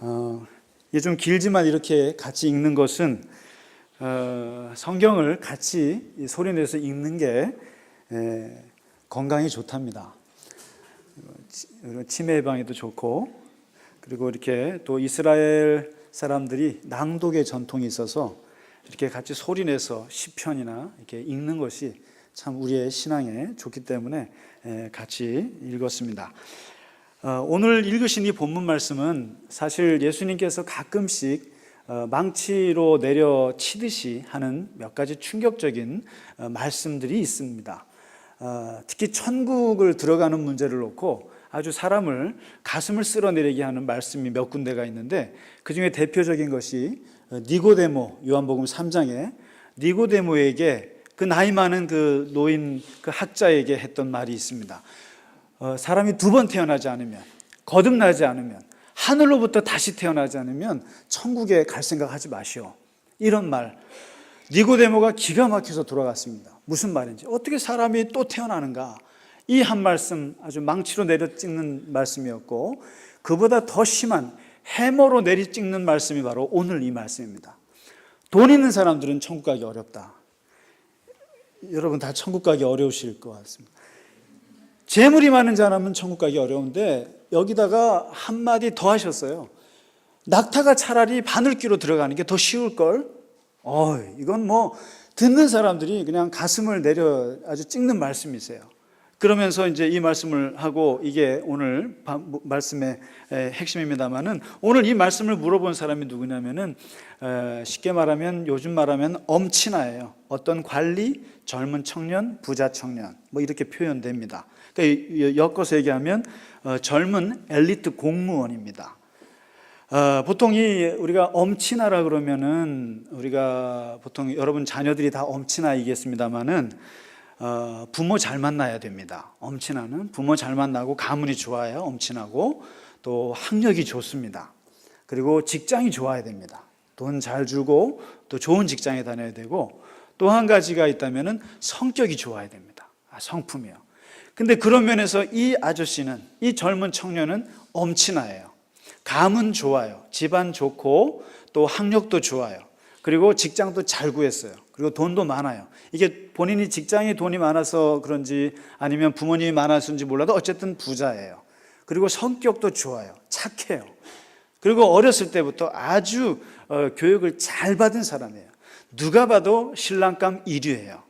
어, 이게 좀 길지만 이렇게 같이 읽는 것은 어, 성경을 같이 이 소리 내서 읽는 게 에, 건강에 좋답니다. 치- 치매 예방에도 좋고 그리고 이렇게 또 이스라엘 사람들이 낭독의 전통이 있어서 이렇게 같이 소리 내서 시편이나 이렇게 읽는 것이 참 우리의 신앙에 좋기 때문에 에, 같이 읽었습니다. 어, 오늘 읽으신 이 본문 말씀은 사실 예수님께서 가끔씩 어, 망치로 내려 치듯이 하는 몇 가지 충격적인 어, 말씀들이 있습니다. 어, 특히 천국을 들어가는 문제를 놓고 아주 사람을 가슴을 쓸어내리게 하는 말씀이 몇 군데가 있는데 그 중에 대표적인 것이 어, 니고데모 요한복음 3장에 니고데모에게 그 나이 많은 그 노인 그 학자에게 했던 말이 있습니다. 어, 사람이 두 번 태어나지 않으면 거듭나지 않으면 하늘로부터 다시 태어나지 않으면 천국에 갈 생각하지 마시오. 이런 말. 니고데모가 기가 막혀서 돌아갔습니다. 무슨 말인지 어떻게 사람이 또 태어나는가? 이 한 말씀 아주 망치로 내려 찍는 말씀이었고 그보다 더 심한 해머로 내리 찍는 말씀이 바로 오늘 이 말씀입니다. 돈 있는 사람들은 천국 가기 어렵다. 여러분 다 천국 가기 어려우실 것 같습니다. 재물이 많은 사람은 천국 가기 어려운데 여기다가 한마디 더 하셨어요. 낙타가 차라리 바늘귀로 들어가는 게 더 쉬울 걸. 어, 이건 뭐 듣는 사람들이 그냥 가슴을 내려 아주 찍는 말씀이세요. 그러면서 이제 이 말씀을 하고 이게 오늘 바- 말씀의 에, 핵심입니다만은 오늘 이 말씀을 물어본 사람이 누구냐면은 에, 쉽게 말하면 요즘 말하면 엄친아예요. 어떤 관리, 젊은 청년, 부자 청년 뭐 이렇게 표현됩니다. 그러니까 엮어서 얘기하면 어, 젊은 엘리트 공무원입니다. 어, 보통 이 우리가 엄친아라 그러면은 우리가 보통 여러분 자녀들이 다 엄친아이겠습니다만은 어, 부모 잘 만나야 됩니다. 엄친아는 부모 잘 만나고 가문이 좋아야 엄친하고 또 학력이 좋습니다. 그리고 직장이 좋아야 됩니다. 돈 잘 주고 또 좋은 직장에 다녀야 되고 또 한 가지가 있다면은 성격이 좋아야 됩니다. 아, 성품이요. 근데 그런 면에서 이 아저씨는 이 젊은 청년은 엄친아예요. 감은 좋아요. 집안 좋고 또 학력도 좋아요. 그리고 직장도 잘 구했어요. 그리고 돈도 많아요. 이게 본인이 직장이 돈이 많아서 그런지 아니면 부모님이 많아서인지 몰라도 어쨌든 부자예요. 그리고 성격도 좋아요. 착해요. 그리고 어렸을 때부터 아주 어, 교육을 잘 받은 사람이에요. 누가 봐도 신랑감 1위예요.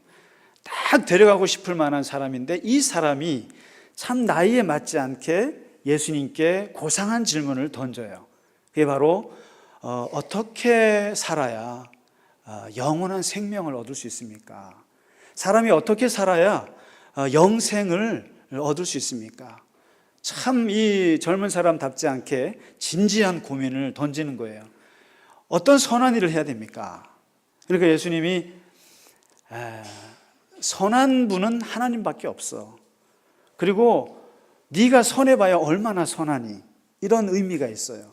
딱 데려가고 싶을 만한 사람인데 이 사람이 참 나이에 맞지 않게 예수님께 고상한 질문을 던져요. 그게 바로 어, 어떻게 살아야 어, 영원한 생명을 얻을 수 있습니까? 사람이 어떻게 살아야 어, 영생을 얻을 수 있습니까? 참 이 젊은 사람답지 않게 진지한 고민을 던지는 거예요. 어떤 선한 일을 해야 됩니까? 그러니까 예수님이 에, 선한 분은 하나님밖에 없어. 그리고 네가 선해봐야 얼마나 선하니 이런 의미가 있어요.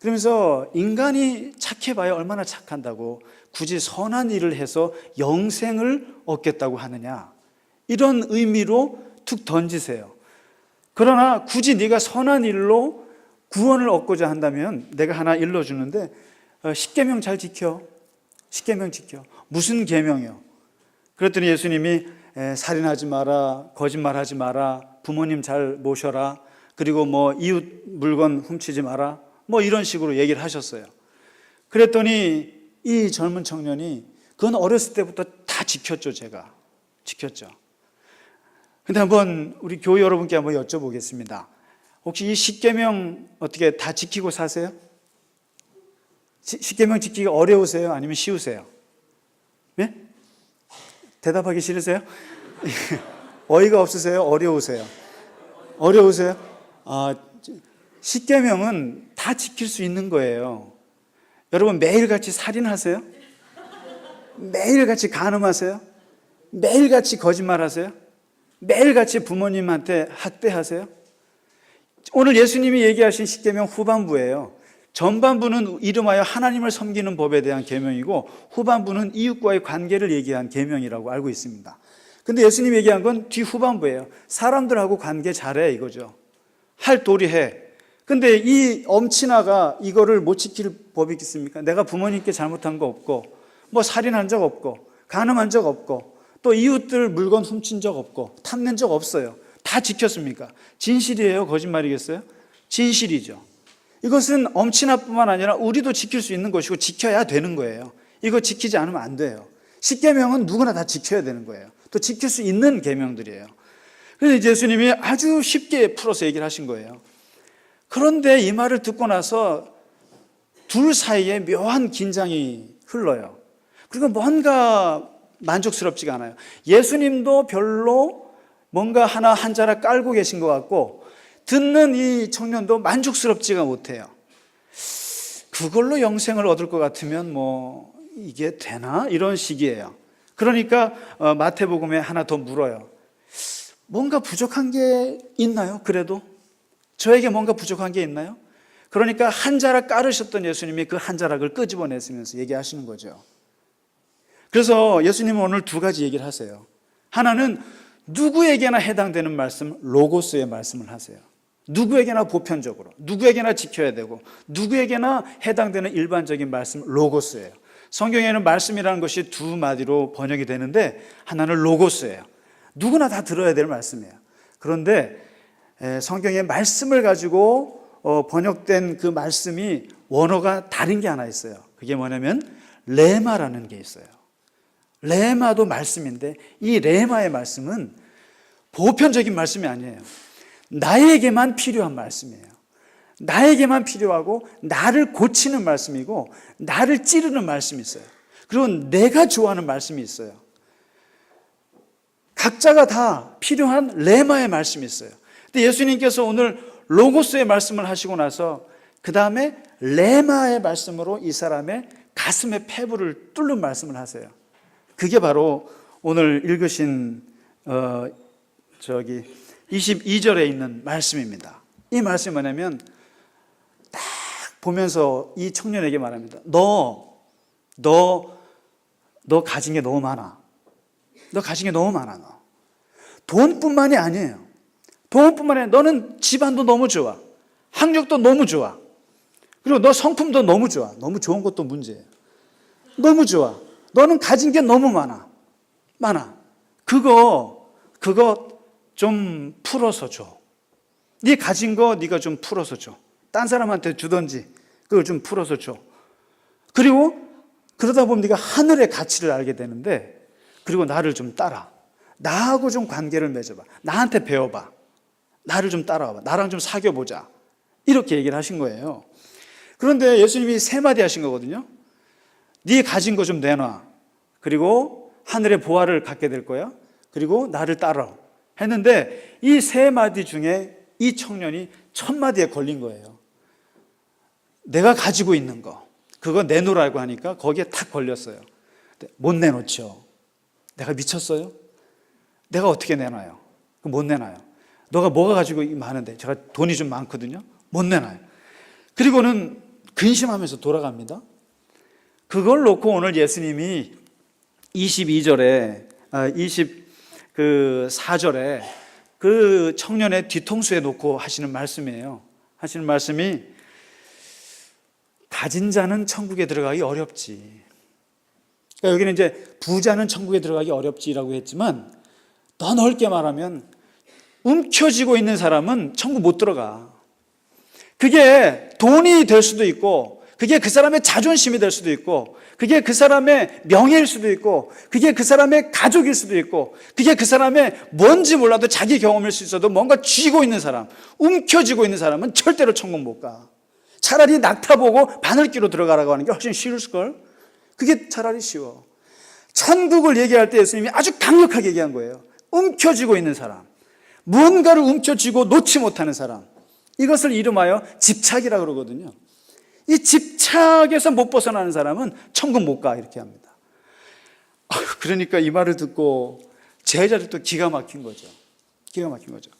그러면서 인간이 착해봐야 얼마나 착한다고 굳이 선한 일을 해서 영생을 얻겠다고 하느냐 이런 의미로 툭 던지세요. 그러나 굳이 네가 선한 일로 구원을 얻고자 한다면 내가 하나 일러주는데 어, 십계명 잘 지켜. 십계명 지켜. 무슨 계명이요? 그랬더니 예수님이 에, 살인하지 마라, 거짓말하지 마라, 부모님 잘 모셔라, 그리고 뭐 이웃 물건 훔치지 마라, 뭐 이런 식으로 얘기를 하셨어요. 그랬더니 이 젊은 청년이 그건 어렸을 때부터 다 지켰죠, 제가. 지켰죠. 근데 한번 우리 교회 여러분께 한번 여쭤보겠습니다. 혹시 이 십계명 어떻게 다 지키고 사세요? 시- 십계명 지키기 어려우세요? 아니면 쉬우세요? 예? 대답하기 싫으세요? 어이가 없으세요? 어려우세요? 어려우세요? 아, 십계명은 다 지킬 수 있는 거예요. 여러분 매일같이 살인하세요? 매일같이 간음하세요? 매일같이 거짓말하세요? 매일같이 부모님한테 학대하세요? 오늘 예수님이 얘기하신 십계명 후반부예요. 전반부는 이름하여 하나님을 섬기는 법에 대한 계명이고 후반부는 이웃과의 관계를 얘기한 계명이라고 알고 있습니다. 근데 예수님이 얘기한 건 뒤 후반부예요. 사람들하고 관계 잘해 이거죠. 할 도리 해. 근데 이 엄친아가 이거를 못 지킬 법이 있겠습니까? 내가 부모님께 잘못한 거 없고, 뭐 살인한 적 없고, 간음한 적 없고, 또 이웃들 물건 훔친 적 없고, 탐낸 적 없어요. 다 지켰습니까? 진실이에요? 거짓말이겠어요? 진실이죠. 이것은 엄친아뿐만 아니라 우리도 지킬 수 있는 것이고 지켜야 되는 거예요. 이거 지키지 않으면 안 돼요. 십계명은 누구나 다 지켜야 되는 거예요. 또 지킬 수 있는 계명들이에요. 그래서 예수님이 아주 쉽게 풀어서 얘기를 하신 거예요. 그런데 이 말을 듣고 나서 둘 사이에 묘한 긴장이 흘러요. 그리고 뭔가 만족스럽지가 않아요. 예수님도 별로 뭔가 하나 한 자락 깔고 계신 것 같고 듣는 이 청년도 만족스럽지가 못해요. 그걸로 영생을 얻을 것 같으면 뭐 이게 되나 이런 식이에요. 그러니까 어, 마태복음에 하나 더 물어요. 뭔가 부족한 게 있나요? 그래도 저에게 뭔가 부족한 게 있나요? 그러니까 한 자락 깔으셨던 예수님이 그 한 자락을 끄집어내시면서 얘기하시는 거죠. 그래서 예수님은 오늘 두 가지 얘기를 하세요. 하나는 누구에게나 해당되는 말씀, 로고스의 말씀을 하세요. 누구에게나 보편적으로, 누구에게나 지켜야 되고, 누구에게나 해당되는 일반적인 말씀, 로고스예요. 성경에는 말씀이라는 것이 두 마디로 번역이 되는데, 하나는 로고스예요. 누구나 다 들어야 될 말씀이에요. 그런데 에, 성경의 말씀을 가지고 어, 번역된 그 말씀이 원어가 다른 게 하나 있어요. 그게 뭐냐면 레마라는 게 있어요. 레마도 말씀인데 이 레마의 말씀은 보편적인 말씀이 아니에요. 나에게만 필요한 말씀이에요. 나에게만 필요하고 나를 고치는 말씀이고 나를 찌르는 말씀이 있어요. 그리고 내가 좋아하는 말씀이 있어요. 각자가 다 필요한 레마의 말씀이 있어요. 근데 예수님께서 오늘 로고스의 말씀을 하시고 나서 그 다음에 레마의 말씀으로 이 사람의 가슴의 폐부를 뚫는 말씀을 하세요. 그게 바로 오늘 읽으신 어 저기 22절에 있는 말씀입니다. 이 말씀이 뭐냐면 딱 보면서 이 청년에게 말합니다. 너, 너, 너 가진 게 너무 많아. 너 가진 게 너무 많아, 너. 돈뿐만이 아니에요. 돈뿐만이 아니라 너는 집안도 너무 좋아. 학력도 너무 좋아. 그리고 너 성품도 너무 좋아. 너무 좋은 것도 문제예요. 너무 좋아. 너는 가진 게 너무 많아. 많아. 그거, 그거 좀 풀어서 줘. 네 가진 거 네가 좀 풀어서 줘. 딴 사람한테 주던지 그걸 좀 풀어서 줘. 그리고 그러다 보면 네가 하늘의 가치를 알게 되는데 그리고 나를 좀 따라. 나하고 좀 관계를 맺어봐. 나한테 배워봐. 나를 좀 따라와봐. 나랑 좀 사귀어보자. 이렇게 얘기를 하신 거예요. 그런데 예수님이 세 마디 하신 거거든요. 네 가진 거 좀 내놔. 그리고 하늘의 보화를 갖게 될 거야. 그리고 나를 따라. 했는데 이 세 마디 중에 이 청년이 첫 마디에 걸린 거예요. 내가 가지고 있는 거. 그거 내놓으라고 하니까 거기에 탁 걸렸어요. 못 내놓죠. 내가 미쳤어요? 내가 어떻게 내놔요? 못 내놔요. 너가 뭐가 가지고 많은데 제가 돈이 좀 많거든요. 못 내놔요. 그리고는 근심하면서 돌아갑니다. 그걸 놓고 오늘 예수님이 22절에 24절에 그 청년의 뒤통수에 놓고 하시는 말씀이에요. 하시는 말씀이 가진 자는 천국에 들어가기 어렵지. 그러니까 여기는 이제 부자는 천국에 들어가기 어렵지라고 했지만 더 넓게 말하면 움켜쥐고 있는 사람은 천국 못 들어가. 그게 돈이 될 수도 있고, 그게 그 사람의 자존심이 될 수도 있고, 그게 그 사람의 명예일 수도 있고, 그게 그 사람의 가족일 수도 있고, 그게 그 사람의 뭔지 몰라도 자기 경험일 수 있어도 뭔가 쥐고 있는 사람, 움켜쥐고 있는 사람은 절대로 천국 못 가. 차라리 낙타 보고 바늘기로 들어가라고 하는 게 훨씬 쉬울걸? 그게 차라리 쉬워. 천국을 얘기할 때 예수님이 아주 강력하게 얘기한 거예요. 움켜쥐고 있는 사람. 무언가를 움켜쥐고 놓지 못하는 사람. 이것을 이름하여 집착이라 고 그러거든요. 이 집착에서 못 벗어나는 사람은 천국 못 가, 이렇게 합니다. 그러니까 이 말을 듣고 제자를 또 기가 막힌 거죠. 기가 막힌 거죠.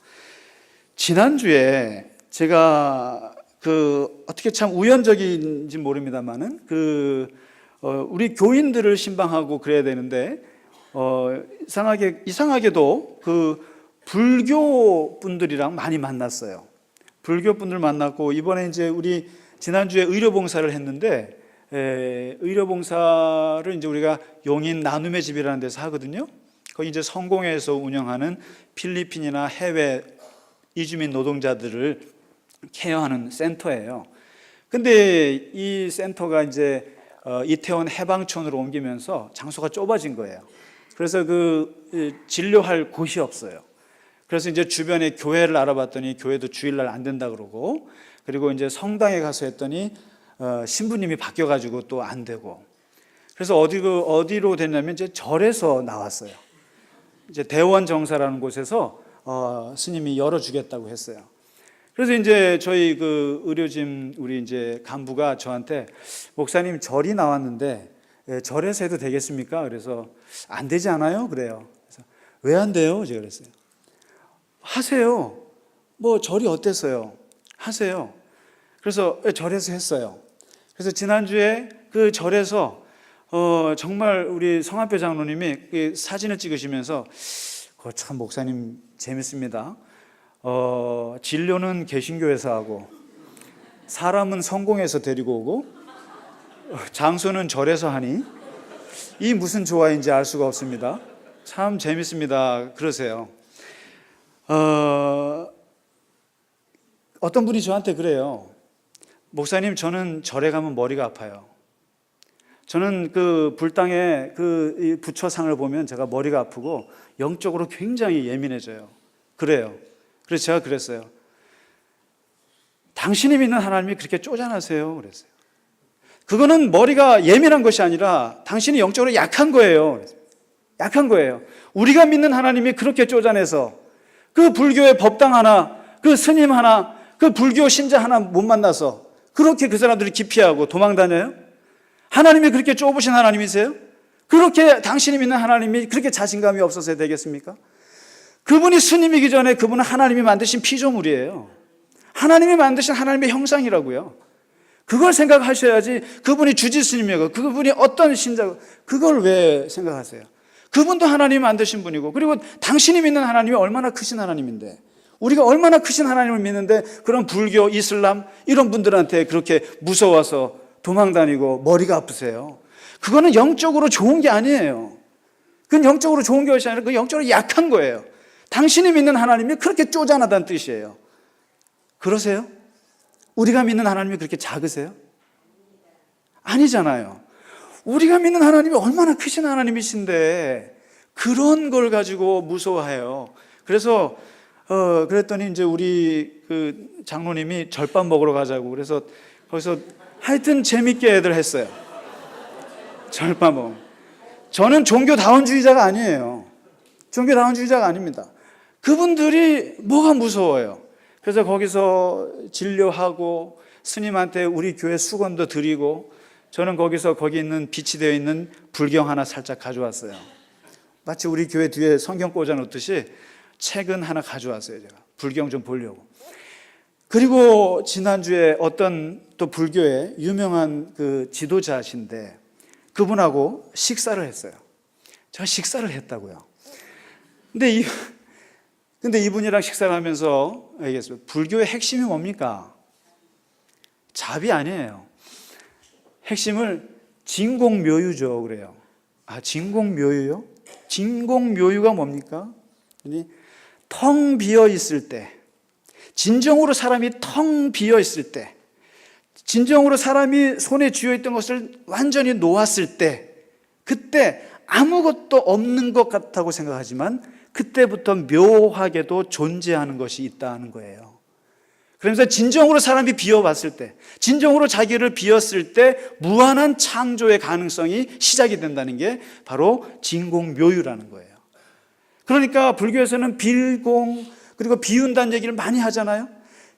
지난주에 제가 그 어떻게 참 우연적인지 모릅니다만은 그 어, 우리 교인들을 신방하고 그래야 되는데 어, 이상하게 이상하게도 그 불교 분들이랑 많이 만났어요. 불교 분들 만났고 이번에 이제 우리 지난주에 의료 봉사를 했는데 에, 의료 봉사를 이제 우리가 용인 나눔의 집이라는 데서 하거든요. 거기 이제 성공회에서 운영하는 필리핀이나 해외 이주민 노동자들을 케어하는 센터예요. 근데 이 센터가 이제 어, 이태원 해방촌으로 옮기면서 장소가 좁아진 거예요. 그래서 그 이, 진료할 곳이 없어요. 그래서 이제 주변에 교회를 알아봤더니 교회도 주일날 안 된다 그러고 그리고 이제 성당에 가서 했더니 어, 신부님이 바뀌어가지고 또 안 되고 그래서 어디 그 어디로 됐냐면 이제 절에서 나왔어요. 이제 대원 정사라는 곳에서 어, 스님이 열어주겠다고 했어요. 그래서 이제 저희 그 의료진 우리 이제 간부가 저한테 목사님 절이 나왔는데 예, 절에서 해도 되겠습니까? 그래서 안 되지 않아요? 그래요. 왜 안 돼요? 제가 그랬어요. 하세요. 뭐 절이 어땠어요? 하세요. 그래서 예, 절에서 했어요. 그래서 지난주에 그 절에서 어, 정말 우리 성한표 장로님이 그 사진을 찍으시면서 어, 참 목사님 재밌습니다. 어, 진료는 개신교에서 하고 사람은 성공해서 데리고 오고 어, 장소는 절에서 하니 이 무슨 조화인지 알 수가 없습니다. 참 재밌습니다. 그러세요. 어, 어떤 분이 저한테 그래요. 목사님, 저는 절에 가면 머리가 아파요. 저는 그 불당의 그이 부처상을 보면 제가 머리가 아프고 영적으로 굉장히 예민해져요. 그래요. 그래서 제가 그랬어요. 당신이 믿는 하나님이 그렇게 쪼잔하세요. 그랬어요. 그거는 머리가 예민한 것이 아니라 당신이 영적으로 약한 거예요. 약한 거예요. 우리가 믿는 하나님이 그렇게 쪼잔해서 그 불교의 법당 하나, 그 스님 하나, 그 불교 신자 하나 못 만나서 그렇게 그 사람들이 기피하고 도망 다녀요? 하나님이 그렇게 좁으신 하나님이세요? 그렇게 당신이 믿는 하나님이 그렇게 자신감이 없어서 되겠습니까? 그분이 스님이기 전에 그분은 하나님이 만드신 피조물이에요. 하나님이 만드신 하나님의 형상이라고요. 그걸 생각하셔야지 그분이 주지 스님이고 그분이 어떤 신자고 그걸 왜 생각하세요? 그분도 하나님이 만드신 분이고 그리고 당신이 믿는 하나님이 얼마나 크신 하나님인데 우리가 얼마나 크신 하나님을 믿는데 그런 불교, 이슬람 이런 분들한테 그렇게 무서워서 도망 다니고 머리가 아프세요. 그거는 영적으로 좋은 게 아니에요. 그건 영적으로 좋은 것이 아니라 그 영적으로 약한 거예요. 당신이 믿는 하나님이 그렇게 쪼잔하다는 뜻이에요. 그러세요? 우리가 믿는 하나님이 그렇게 작으세요? 아니잖아요. 우리가 믿는 하나님이 얼마나 크신 하나님이신데 그런 걸 가지고 무서워해요. 그래서 어 그랬더니 이제 우리 그 장로님이 절밥 먹으러 가자고 그래서 거기서 하여튼 재밌게 애들 했어요. 절밥 먹. 저는 종교다원주의자가 아니에요. 종교다원주의자가 아닙니다. 그분들이 뭐가 무서워요. 그래서 거기서 진료하고 스님한테 우리 교회 수건도 드리고 저는 거기서 거기 있는 빛이 되어 있는 불경 하나 살짝 가져왔어요. 마치 우리 교회 뒤에 성경 꽂아 놓듯이 책은 하나 가져왔어요, 제가. 불경 좀 보려고. 그리고 지난주에 어떤 또 불교의 유명한 그 지도자신데 그분하고 식사를 했어요. 제가 식사를 했다고요. 근데 이 근데 이분이랑 식사를 하면서 얘기했어요. 불교의 핵심이 뭡니까? 잡이 아니에요. 핵심을 진공묘유죠. 그래요. 아, 진공묘유요? 진공묘유가 뭡니까? 텅 비어 있을 때, 진정으로 사람이 텅 비어 있을 때, 진정으로 사람이 손에 쥐어 있던 것을 완전히 놓았을 때, 그때 아무것도 없는 것 같다고 생각하지만, 그때부터 묘하게도 존재하는 것이 있다는 거예요. 그러면서 진정으로 사람이 비워봤을 때, 진정으로 자기를 비웠을 때 무한한 창조의 가능성이 시작이 된다는 게 바로 진공묘유라는 거예요. 그러니까 불교에서는 빌공 그리고 비운다는 얘기를 많이 하잖아요.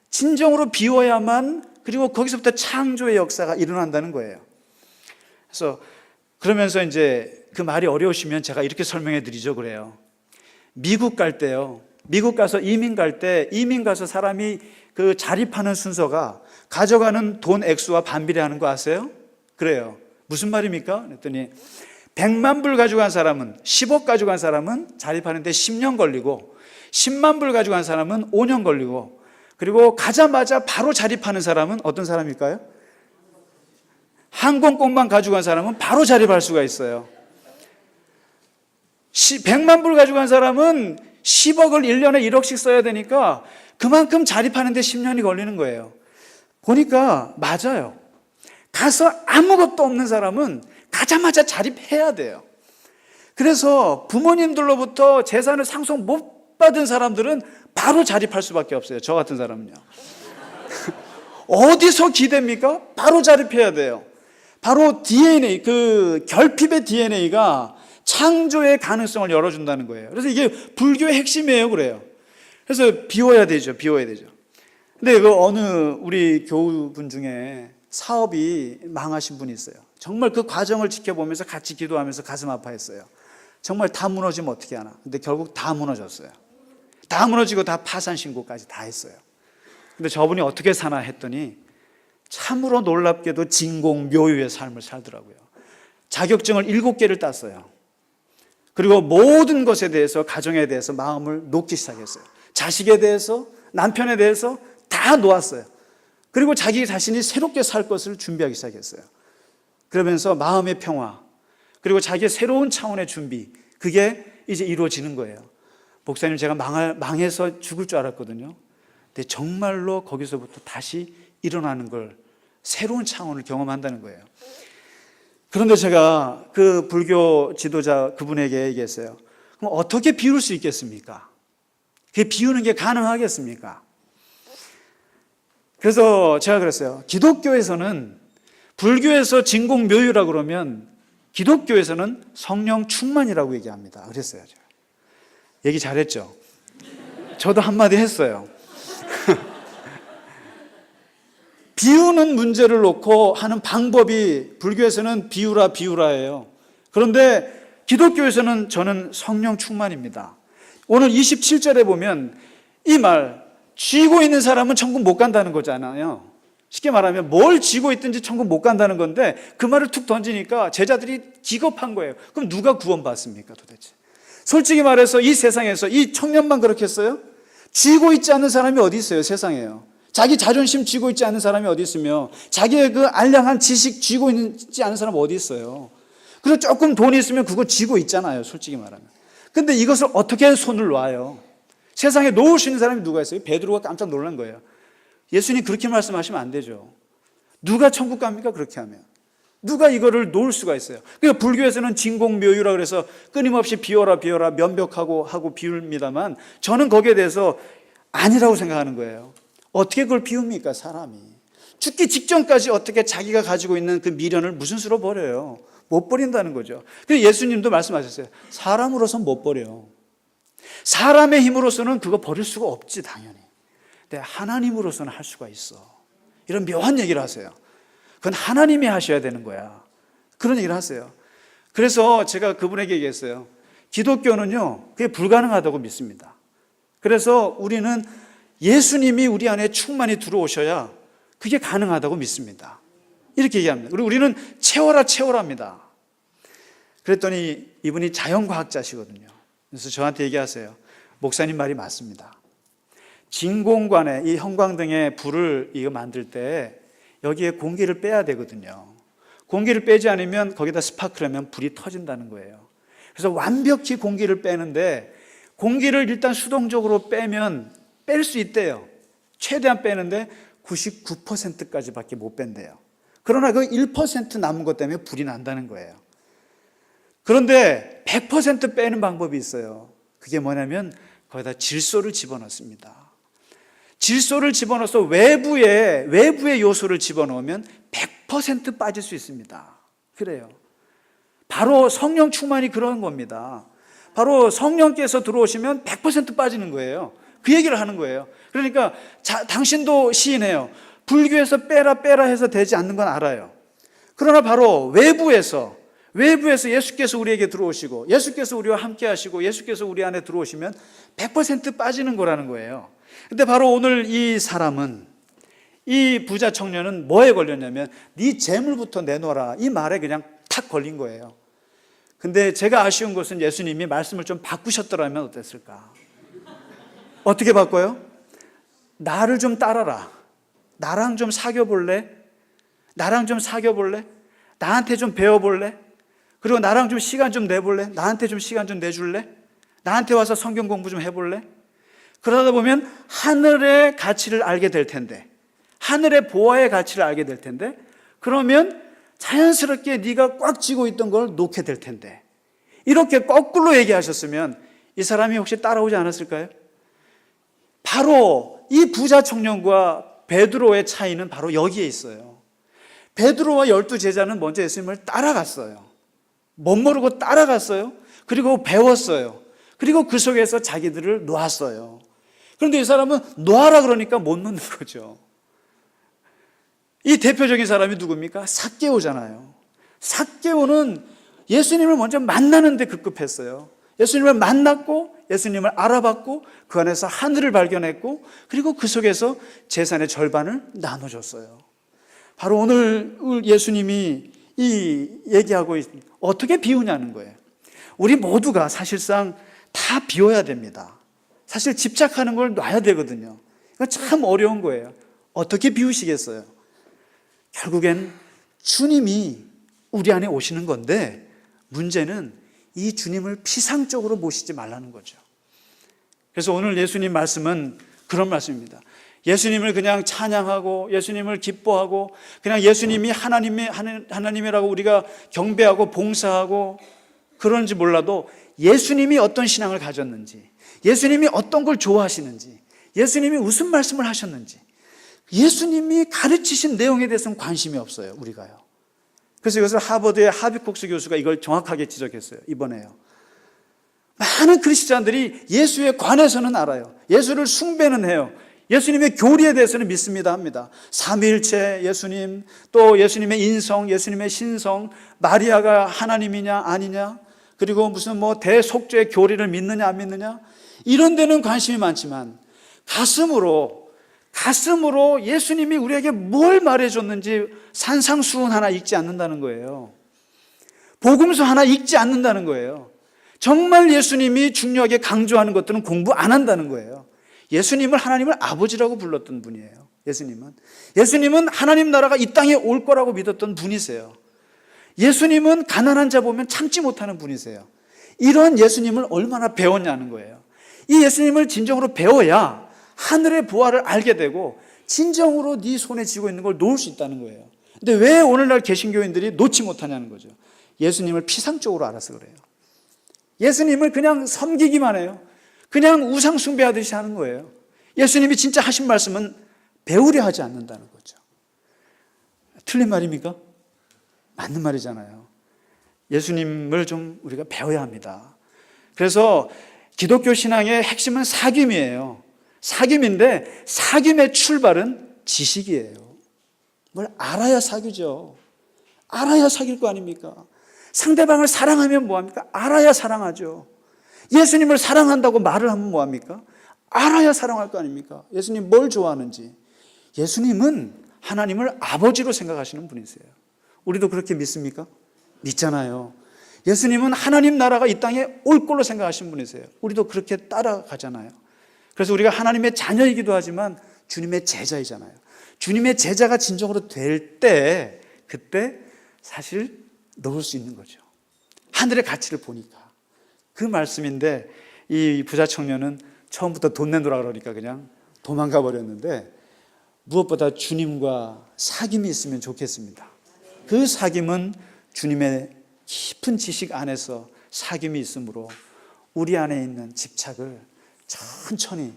진정으로 비워야만 그리고 거기서부터 창조의 역사가 일어난다는 거예요. 그래서 그러면서 이제 그 말이 어려우시면 제가 이렇게 설명해 드리죠. 그래요. 미국 갈 때요. 미국 가서 이민 갈 때 이민 가서 사람이 그 자립하는 순서가 가져가는 돈 액수와 반비례하는 거 아세요? 그래요. 무슨 말입니까? 그랬더니 100만 불 가져간 사람은 10억 가져간 사람은 자립하는데 10년 걸리고 10만 불 가져간 사람은 5년 걸리고 그리고 가자마자 바로 자립하는 사람은 어떤 사람일까요? 항공권만 가지고 간 사람은 바로 자립할 수가 있어요. 100만 불 가지고 간 사람은 10억을 1년에 1억씩 써야 되니까 그만큼 자립하는데 10년이 걸리는 거예요. 보니까 맞아요. 가서 아무것도 없는 사람은 가자마자 자립해야 돼요. 그래서 부모님들로부터 재산을 상속 못 받은 사람들은 바로 자립할 수밖에 없어요. 저 같은 사람은요. 어디서 기대입니까? 바로 자립해야 돼요. 바로 DNA, 그 결핍의 DNA가 창조의 가능성을 열어준다는 거예요. 그래서 이게 불교의 핵심이에요, 그래요. 그래서 비워야 되죠, 비워야 되죠. 근데 그 어느 우리 교우분 중에 사업이 망하신 분이 있어요. 정말 그 과정을 지켜보면서 같이 기도하면서 가슴 아파했어요. 정말 다 무너지면 어떻게 하나. 근데 결국 다 무너졌어요. 다 무너지고 다 파산 신고까지 다 했어요. 근데 저분이 어떻게 사나 했더니 참으로 놀랍게도 진공 묘유의 삶을 살더라고요. 자격증을 일곱 개를 땄어요. 그리고 모든 것에 대해서 가정에 대해서 마음을 놓기 시작했어요. 자식에 대해서 남편에 대해서 다 놓았어요. 그리고 자기 자신이 새롭게 살 것을 준비하기 시작했어요. 그러면서 마음의 평화, 그리고 자기의 새로운 차원의 준비, 그게 이제 이루어지는 거예요. 목사님, 제가 망할, 망해서 죽을 줄 알았거든요. 근데 정말로 거기서부터 다시 일어나는 걸 새로운 차원을 경험한다는 거예요. 그런데 제가 그 불교 지도자 그분에게 얘기했어요. 그럼 어떻게 비울 수 있겠습니까? 그 비우는 게 가능하겠습니까? 그래서 제가 그랬어요. 기독교에서는 불교에서 진공 묘유라 그러면 기독교에서는 성령 충만이라고 얘기합니다. 그랬어요. 제가. 얘기 잘했죠. 저도 한마디 했어요. 비우는 문제를 놓고 하는 방법이 불교에서는 비우라 비우라예요. 그런데 기독교에서는 저는 성령 충만입니다. 오늘 27절에 보면 이 말, 쥐고 있는 사람은 천국 못 간다는 거잖아요. 쉽게 말하면 뭘 쥐고 있든지 천국 못 간다는 건데 그 말을 툭 던지니까 제자들이 기겁한 거예요. 그럼 누가 구원받습니까 도대체? 솔직히 말해서 이 세상에서 이 청년만 그렇게 했어요? 쥐고 있지 않은 사람이 어디 있어요 세상에요. 자기 자존심 쥐고 있지 않은 사람이 어디 있으며 자기의 그 알량한 지식 쥐고 있지 않은 사람 어디 있어요. 그리고 조금 돈이 있으면 그거 쥐고 있잖아요 솔직히 말하면. 근데 이것을 어떻게 손을 놔요? 세상에 놓을 수 있는 사람이 누가 있어요? 베드로가 깜짝 놀란 거예요. 예수님 그렇게 말씀하시면 안 되죠. 누가 천국 갑니까? 그렇게 하면. 누가 이거를 놓을 수가 있어요. 그러니까 불교에서는 진공묘유라 그래서 끊임없이 비워라 비워라 면벽하고 하고 비웁니다만 저는 거기에 대해서 아니라고 생각하는 거예요. 어떻게 그걸 비웁니까 사람이? 죽기 직전까지 어떻게 자기가 가지고 있는 그 미련을 무슨 수로 버려요? 못 버린다는 거죠. 그래서 예수님도 말씀하셨어요. 사람으로서 못 버려. 사람의 힘으로서는 그거 버릴 수가 없지 당연히. 근데 하나님으로서는 할 수가 있어. 이런 묘한 얘기를 하세요. 그건 하나님이 하셔야 되는 거야. 그런 얘기를 하세요. 그래서 제가 그분에게 얘기했어요. 기독교는요, 그게 불가능하다고 믿습니다. 그래서 우리는 예수님이 우리 안에 충만히 들어오셔야 그게 가능하다고 믿습니다. 이렇게 얘기합니다. 그리고 우리는 채워라, 채워라입니다. 그랬더니 이분이 자연과학자시거든요. 그래서 저한테 얘기하세요. 목사님 말이 맞습니다. 진공관에 이 형광등에 불을 이거 만들 때 여기에 공기를 빼야 되거든요. 공기를 빼지 않으면 거기다 스파크라면 불이 터진다는 거예요. 그래서 완벽히 공기를 빼는데 공기를 일단 수동적으로 빼면 뺄 수 있대요. 최대한 빼는데 99%까지밖에 못 뺀대요. 그러나 그 1% 남은 것 때문에 불이 난다는 거예요. 그런데 100% 빼는 방법이 있어요. 그게 뭐냐면 거기다 질소를 집어넣습니다. 질소를 집어넣어서 외부에 외부의 요소를 집어넣으면 100% 빠질 수 있습니다. 그래요. 바로 성령 충만이 그런 겁니다. 바로 성령께서 들어오시면 100% 빠지는 거예요. 그 얘기를 하는 거예요. 그러니까 자, 당신도 시인해요. 불교에서 빼라 빼라 해서 되지 않는 건 알아요. 그러나 바로 외부에서 외부에서 예수께서 우리에게 들어오시고 예수께서 우리와 함께 하시고 예수께서 우리 안에 들어오시면 100% 빠지는 거라는 거예요. 근데 바로 오늘 이 사람은 이 부자 청년은 뭐에 걸렸냐면 네 재물부터 내놓아라 이 말에 그냥 탁 걸린 거예요. 근데 제가 아쉬운 것은 예수님이 말씀을 좀 바꾸셨더라면 어땠을까? 어떻게 바꿔요? 나를 좀 따라라. 나랑 좀 사귀어 볼래? 나랑 좀 사귀어 볼래? 나한테 좀 배워 볼래? 그리고 나랑 좀 시간 좀 내볼래? 나한테 좀 시간 좀 내줄래? 나한테 와서 성경 공부 좀 해볼래? 그러다 보면 하늘의 가치를 알게 될 텐데, 하늘의 보화의 가치를 알게 될 텐데, 그러면 자연스럽게 네가 꽉 쥐고 있던 걸 놓게 될 텐데, 이렇게 거꾸로 얘기하셨으면 이 사람이 혹시 따라오지 않았을까요? 바로 이 부자 청년과 베드로의 차이는 바로 여기에 있어요. 베드로와 열두 제자는 먼저 예수님을 따라갔어요. 못 모르고 따라갔어요. 그리고 배웠어요. 그리고 그 속에서 자기들을 놓았어요. 그런데 이 사람은 놓아라 그러니까 못 놓는 거죠. 이 대표적인 사람이 누굽니까? 삭개오잖아요. 삭개오는 예수님을 먼저 만나는데 급급했어요. 예수님을 만났고 예수님을 알아봤고 그 안에서 하늘을 발견했고 그리고 그 속에서 재산의 절반을 나눠줬어요. 바로 오늘 예수님이 이 얘기하고 있, 어떻게 비우냐는 거예요. 우리 모두가 사실상 다 비워야 됩니다. 사실 집착하는 걸 놔야 되거든요. 이거 참 어려운 거예요. 어떻게 비우시겠어요? 결국엔 주님이 우리 안에 오시는 건데 문제는 이 주님을 피상적으로 모시지 말라는 거죠. 그래서 오늘 예수님 말씀은 그런 말씀입니다. 예수님을 그냥 찬양하고 예수님을 기뻐하고 그냥 예수님이 하나님의 하나님이라고 우리가 경배하고 봉사하고 그런지 몰라도 예수님이 어떤 신앙을 가졌는지 예수님이 어떤 걸 좋아하시는지 예수님이 무슨 말씀을 하셨는지 예수님이 가르치신 내용에 대해서는 관심이 없어요 우리가요. 그래서 이것을 하버드의 하비콕스 교수가 이걸 정확하게 지적했어요 이번에요. 많은 크리스찬들이 예수에 관해서는 알아요. 예수를 숭배는 해요. 예수님의 교리에 대해서는 믿습니다 합니다. 삼위일체 예수님, 또 예수님의 인성, 예수님의 신성, 마리아가 하나님이냐 아니냐, 그리고 무슨 뭐 대속죄의 교리를 믿느냐 안 믿느냐, 이런 데는 관심이 많지만 가슴으로 가슴으로 예수님이 우리에게 뭘 말해줬는지 산상수훈 하나 읽지 않는다는 거예요. 복음서 하나 읽지 않는다는 거예요. 정말 예수님이 중요하게 강조하는 것들은 공부 안 한다는 거예요. 예수님을 하나님을 아버지라고 불렀던 분이에요. 예수님은. 예수님은 하나님 나라가 이 땅에 올 거라고 믿었던 분이세요. 예수님은 가난한 자 보면 참지 못하는 분이세요. 이런 예수님을 얼마나 배웠냐는 거예요. 이 예수님을 진정으로 배워야 하늘의 보화를 알게 되고 진정으로 네 손에 쥐고 있는 걸 놓을 수 있다는 거예요. 근데 왜 오늘날 개신교인들이 놓지 못하냐는 거죠. 예수님을 피상적으로 알아서 그래요. 예수님을 그냥 섬기기만 해요. 그냥 우상 숭배하듯이 하는 거예요. 예수님이 진짜 하신 말씀은 배우려 하지 않는다는 거죠. 틀린 말입니까? 맞는 말이잖아요. 예수님을 좀 우리가 배워야 합니다. 그래서 기독교 신앙의 핵심은 사귐이에요. 사귐인데 사귐의 출발은 지식이에요. 뭘 알아야 사귀죠. 알아야 사귈 거 아닙니까? 상대방을 사랑하면 뭐합니까? 알아야 사랑하죠. 예수님을 사랑한다고 말을 하면 뭐합니까? 알아야 사랑할 거 아닙니까? 예수님 뭘 좋아하는지. 예수님은 하나님을 아버지로 생각하시는 분이세요. 우리도 그렇게 믿습니까? 믿잖아요. 예수님은 하나님 나라가 이 땅에 올 걸로 생각하시는 분이세요. 우리도 그렇게 따라가잖아요. 그래서 우리가 하나님의 자녀이기도 하지만 주님의 제자이잖아요. 주님의 제자가 진정으로 될 때, 그때 사실 넣을 수 있는 거죠. 하늘의 가치를 보니까. 그 말씀인데 이 부자 청년은 처음부터 돈 내놓으라 그러니까 그냥 도망가 버렸는데 무엇보다 주님과 사귐이 있으면 좋겠습니다. 그 사귐은 주님의 깊은 지식 안에서 사귐이 있으므로 우리 안에 있는 집착을 천천히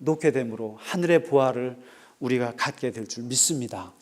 놓게 되므로 하늘의 보화를 우리가 갖게 될 줄 믿습니다.